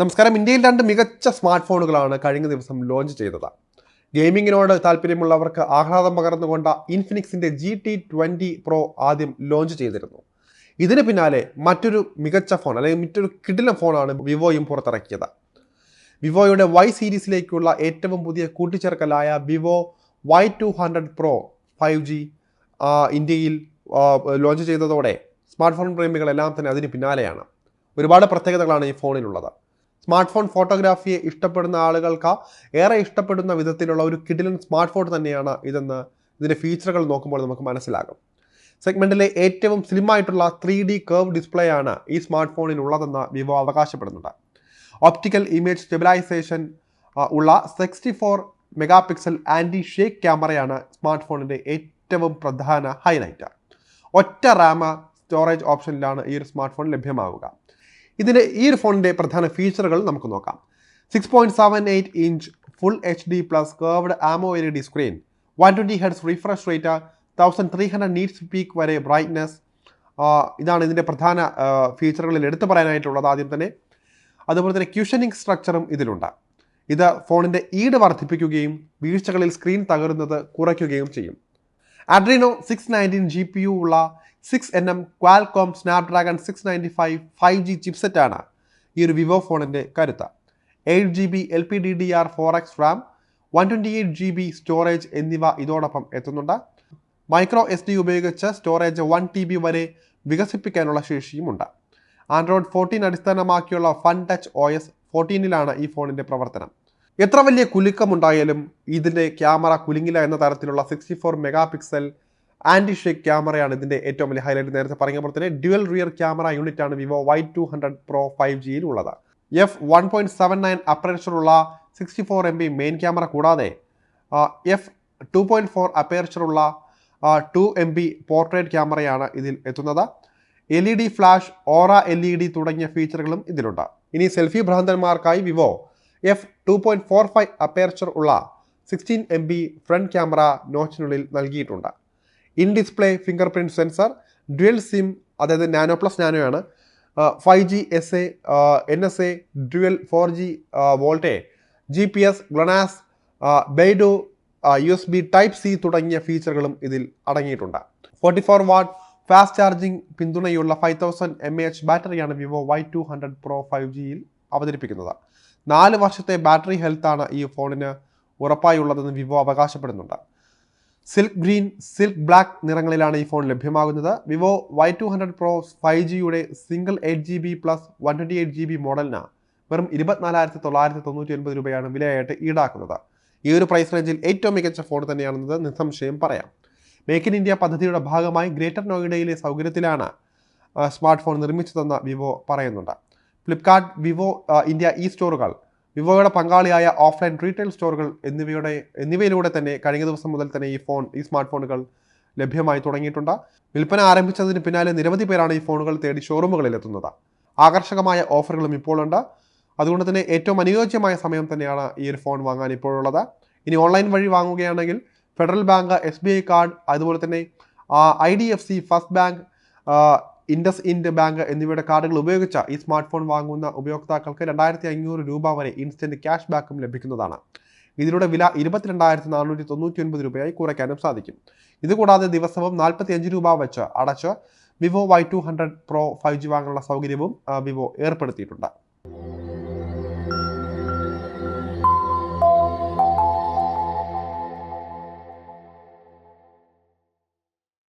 നമസ്കാരം. ഇന്ത്യയിൽ രണ്ട് മികച്ച സ്മാർട്ട് ഫോണുകളാണ് കഴിഞ്ഞ ദിവസം ലോഞ്ച് ചെയ്തത്. ഗെയിമിങ്ങിനോട് താല്പര്യമുള്ളവർക്ക് ആഹ്ലാദം പകർന്നുകൊണ്ട ഇൻഫിനിക്സിന്റെ ജി ടി ട്വന്റി പ്രോ ആദ്യം ലോഞ്ച് ചെയ്തിരുന്നു. ഇതിന് പിന്നാലെ മറ്റൊരു മികച്ച ഫോൺ അല്ലെങ്കിൽ മറ്റൊരു കിടിലം ഫോണാണ് വിവോയും പുറത്തിറക്കിയത്. വിവോയുടെ വൈ സീരീസിലേക്കുള്ള ഏറ്റവും പുതിയ കൂട്ടിച്ചേർക്കലായ Vivo Y two hundred pro five G ഇന്ത്യയിൽ ലോഞ്ച് ചെയ്തതോടെ സ്മാർട്ട് ഫോൺ പ്രേമികളെല്ലാം തന്നെ അതിന് പിന്നാലെയാണ്. ഒരുപാട് പ്രത്യേകതകളാണ് ഈ ഫോണിലുള്ളത്. സ്മാർട്ട് ഫോൺ ഫോട്ടോഗ്രാഫിയെ ഇഷ്ടപ്പെടുന്ന ആളുകൾക്ക് ഏറെ ഇഷ്ടപ്പെടുന്ന വിധത്തിലുള്ള ഒരു കിടിലൻ സ്മാർട്ട് ഫോൺ തന്നെയാണ് ഇതെന്ന് ഇതിന്റെ ഫീച്ചറുകൾ നോക്കുമ്പോൾ നമുക്ക് മനസ്സിലാകും. സെഗ്മെന്റിലെ ഏറ്റവും സ്ലിം ആയിട്ടുള്ള ത്രീ ഡി കർവ് ഡിസ്പ്ലേ ആണ് ഈ സ്മാർട്ട് ഫോണിൽ ഉള്ളതെന്ന് വിവോ അവകാശപ്പെടുന്നുണ്ട്. ഓപ്റ്റിക്കൽ ഇമേജ് സ്റ്റെബിലൈസേഷൻ ഉള്ള sixty four megapixel anti shake ക്യാമറയാണ് സ്മാർട്ട് ഫോണിന്റെ ഏറ്റവും പ്രധാന ഹൈലൈറ്റ് ഒറ്റ റാമ സ്റ്റോറേജ് ഓപ്ഷനിലാണ് ഈ ഒരു സ്മാർട്ട് ഫോൺ ലഭ്യമാവുക. ഇതിന്റെ ഈ ഒരു ഫോണിന്റെ പ്രധാന ഫീച്ചറുകൾ നമുക്ക് നോക്കാം. Six point seven eight inch full H D plus curved AMOLED screen one twenty hertz refresh rate thousand three hundred nits peak വരെ ബ്രൈറ്റ്നസ് ഇതാണ് ഇതിന്റെ പ്രധാന ഫീച്ചറുകളിൽ എടുത്തു പറയാനായിട്ടുള്ളത് ആദ്യം തന്നെ. അതുപോലെ തന്നെ ക്യൂഷനിങ് സ്ട്രക്ചറും ഇതിലുണ്ട്. ഇത് ഫോണിന്റെ ഈട് വർദ്ധിപ്പിക്കുകയും വീഴ്ചകളിൽ സ്ക്രീൻ തകരുന്നത് കുറയ്ക്കുകയും ചെയ്യും. Adreno six nineteen G P U ഉള്ള six N M Qualcomm Snapdragon six ninety five five G ചിപ്സെറ്റാണ് ഈ ഒരു വിവോ ഫോണിന്റെ കരുത്ത്. Eight G B L P D D R four X RAM one twenty eight G B storage എന്നിവ ഇതോടൊപ്പം എത്തുന്നുണ്ട്. Micro S D ഉപയോഗിച്ച് storage one T B വരെ വികസിപ്പിക്കാനുള്ള ശേഷിയുമുണ്ട്. ആൻഡ്രോയിഡ് ഫോർട്ടീൻ അടിസ്ഥാനമാക്കിയുള്ള ഫൺ ടച്ച് ഒ എസ് ഫോർട്ടീനിലാണ് ഈ ഫോണിന്റെ പ്രവർത്തനം. എത്ര വലിയ കുലുക്കമുണ്ടായാലും ഇതിന്റെ ക്യാമറ കുലുങ്ങില്ല എന്ന തരത്തിലുള്ള sixty four megapixel anti shake ക്യാമറയാണ് ഇതിന്റെ ഏറ്റവും വലിയ ഹൈലൈറ്റ് നേരത്തെ പറഞ്ഞ പോലെ തന്നെ ഡ്യുവൽ റിയർ ക്യാമറ യൂണിറ്റ് ആണ് Vivo Y two hundred pro five ജിയിൽ ഉള്ളത് F one point seven nine അപ്പേർച്ചറുള്ള sixty four M B main camera കൂടാതെ എഫ് ടു പോയിന്റ് ഫോർ അപ്പേർച്ചറുള്ള ടു എം ബി പോർട്രേറ്റ് ക്യാമറയാണ് ഇതിൽ എത്തുന്നത്. L E D flash aura L E D തുടങ്ങിയ ഫീച്ചറുകളും ഇതിലുണ്ട്. ഇനി selfie ഭ്രാന്തന്മാർക്കായി Vivo F two point four five aperture ഉള്ള sixteen M B front camera നോച്ചിനുള്ളിൽ നൽകിയിട്ടുണ്ട്. In display fingerprint sensor dual SIM അതായത് nano plus നാനോയാണ്. Five G S A N S A dual four G VoLTE G P S GLONASS BeiDou U S B type C തുടങ്ങിയ ഫീച്ചറുകളും ഇതിൽ അടങ്ങിയിട്ടുണ്ട്. Forty four watt fast charging പിന്തുണയുള്ള five thousand M A H ബാറ്ററിയാണ് Vivo Y two hundred pro five ജിയിൽ അവതരിപ്പിക്കുന്നത്. നാല് വർഷത്തെ ബാറ്ററി ഹെൽത്താണ് ഈ ഫോണിന് ഉറപ്പായുള്ളതെന്ന് വിവോ അവകാശപ്പെടുന്നുണ്ട്. സിൽക്ക് ഗ്രീൻ സിൽക്ക് ബ്ലാക്ക് നിറങ്ങളിലാണ് ഈ ഫോൺ ലഭ്യമാകുന്നത്. Vivo Y two hundred pro five ജിയുടെ single eight G B plus one twenty eight G B മോഡലിന് വെറും ഇരുപത്തിനാലായിരത്തി തൊള്ളായിരത്തി തൊണ്ണൂറ്റി ഒൻപത് രൂപയാണ് വിലയായിട്ട് ഈടാക്കുന്നത്. ഈ ഒരു പ്രൈസ് റേഞ്ചിൽ ഏറ്റവും മികച്ച ഫോൺ തന്നെയാണെന്നത് നിസ്സംശയം പറയാം. മേക്ക് ഇൻ ഇന്ത്യ പദ്ധതിയുടെ ഭാഗമായി ഗ്രേറ്റർ നോയിഡയിലെ സൗകര്യത്തിലാണ് സ്മാർട്ട് ഫോൺ നിർമ്മിച്ചതെന്ന് വിവോ പറയുന്നുണ്ട്. ഫ്ലിപ്കാർട്ട് വിവോ ഇന്ത്യ ഇ സ്റ്റോറുകൾ വിവോയുടെ പങ്കാളിയായ ഓഫ്ലൈൻ റീറ്റെയിൽ സ്റ്റോറുകൾ എന്നിവയുടെ എന്നിവയിലൂടെ തന്നെ കഴിഞ്ഞ ദിവസം മുതൽ തന്നെ ഈ ഫോൺ ഈ സ്മാർട്ട് ഫോണുകൾ ലഭ്യമായി തുടങ്ങിയിട്ടുണ്ട്. വിൽപ്പന ആരംഭിച്ചതിന് പിന്നാലെ നിരവധി പേരാണ് ഈ ഫോണുകൾ തേടി ഷോറൂമുകളിൽ എത്തുന്നത്. ആകർഷകമായ ഓഫറുകളും ഇപ്പോഴുണ്ട് അതുകൊണ്ട് തന്നെ ഏറ്റവും അനുയോജ്യമായ സമയം തന്നെയാണ് ഈ ഒരു ഫോൺ വാങ്ങാൻ ഇപ്പോഴുള്ളത്. ഇനി ഓൺലൈൻ വഴി വാങ്ങുകയാണെങ്കിൽ federal bank S B I card അതുപോലെ തന്നെ I D F C first bank IndusInd bank എന്നിവയുടെ കാർഡുകൾ ഉപയോഗിച്ച ഈ സ്മാർട്ട് ഫോൺ വാങ്ങുന്ന ഉപയോക്താക്കൾക്ക് രണ്ടായിരത്തി അഞ്ഞൂറ് രൂപ വരെ ഇൻസ്റ്റന്റ് ക്യാഷ് ബാക്കും ലഭിക്കുന്നതാണ്. ഇതിലൂടെ വില ഇരുപത്തിരണ്ടായിരത്തി നാനൂറ്റി തൊണ്ണൂറ്റി ഒൻപത് രൂപയായി കുറയ്ക്കാനും സാധിക്കും. ഇതുകൂടാതെ ദിവസവും നാൽപ്പത്തി അഞ്ച് രൂപ വെച്ച് അടച്ച് Vivo Y two hundred pro five G വാങ്ങാനുള്ള സൗകര്യവും വിവോ ഏർപ്പെടുത്തിയിട്ടുണ്ട്.